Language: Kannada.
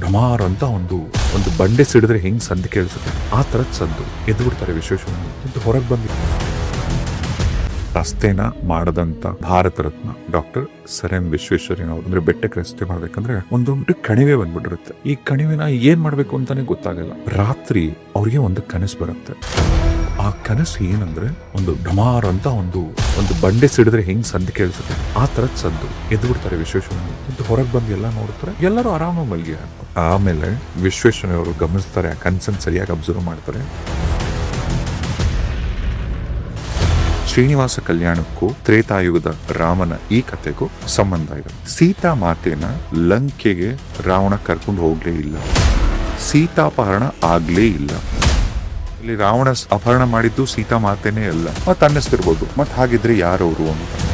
ಡಮಾರ್ ಅಂತ ಒಂದು ಒಂದು ಬಂಡೆ ಸಿಡಿದ್ರೆ ಹೆಂಗ್ ಸಂದ್ ಕೇಳಿಸುತ್ತೆ? ಆ ತರದ್ ಸಂದು ಎದ್ದು ಬಿಡ್ತಾರೆ ವಿಶ್ವೇಶ್ವರ ಹೊರಗೆ ಬಂದಿ ರಸ್ತೆನ ಮಾಡದಂತ Bharat Ratna doctor sir M Visvesvaraya ಅವರು. ಅಂದ್ರೆ ಬೆಟ್ಟಕ್ಕೆ ರಸ್ತೆ ಮಾಡ್ಬೇಕಂದ್ರೆ ಒಂದೊಂದು ಕಣಿವೆ ಬಂದ್ಬಿಟ್ಟಿರುತ್ತೆ. ಈ ಕಣಿವೆನ ಏನ್ ಮಾಡ್ಬೇಕು ಅಂತಾನೆ ಗೊತ್ತಾಗಲ್ಲ. ರಾತ್ರಿ ಅವ್ರಿಗೆ ಒಂದು ಕನಸು ಬರುತ್ತೆ. ಆ ಕನಸು ಏನಂದ್ರೆ ಒಂದು ಡಮಾರ್ ಅಂತ ಒಂದು ಒಂದು ಬಂಡೆ ಸಿಡಿದ್ರೆ ಹೆಂಗ್ ಸದ್ದು ಕೇಳಿಸುತ್ತೆ? ಆ ತರದ್ ಸದ್ದು ಎದ್ದು ಬಿಡ್ತಾರೆ ವಿಶ್ವೇಶ್ವರಯ್ಯ ಹೊರಗೆ ಬಂದು ಎಲ್ಲ ನೋಡ್ತಾರೆ. ಎಲ್ಲರೂ ಆರಾಮಾಗಿ ಮಲ್ಗಿ ಆಮೇಲೆ ವಿಶ್ವೇಶ್ವರಯ್ಯ ಅವರು ಗಮನಿಸ್ತಾರೆ, ಆ ಕನಸನ್ನು ಸರಿಯಾಗಿ ಅಬ್ಸರ್ವ್ ಮಾಡ್ತಾರೆ. ಶ್ರೀನಿವಾಸ ಕಲ್ಯಾಣಕ್ಕೂ ತ್ರೇತಾಯುಗದ ರಾಮನ ಈ ಕಥೆಗೂ ಸಂಬಂಧ ಇದೆ. ಸೀತಾ ಮಾತೇನ ಲಂಕೆಗೆ ರಾವಣ ಕರ್ಕೊಂಡು ಹೋಗ್ಲೇ ಇಲ್ಲ. ಸೀತಾಪಹರಣ ಆಗ್ಲೇ ಇಲ್ಲ. ಇಲ್ಲಿ ರಾವಣ ಅಪಹರಣ ಮಾಡಿದ್ದು ಸೀತಾ ಮಾತೇನೆ ಅಲ್ಲ. ಮತ್ತೆ ಅನ್ನಿಸ್ತಿರ್ಬೋದು. ಮತ್ತೆ ಹಾಗಿದ್ರೆ ಯಾರವರು ಅಂತ.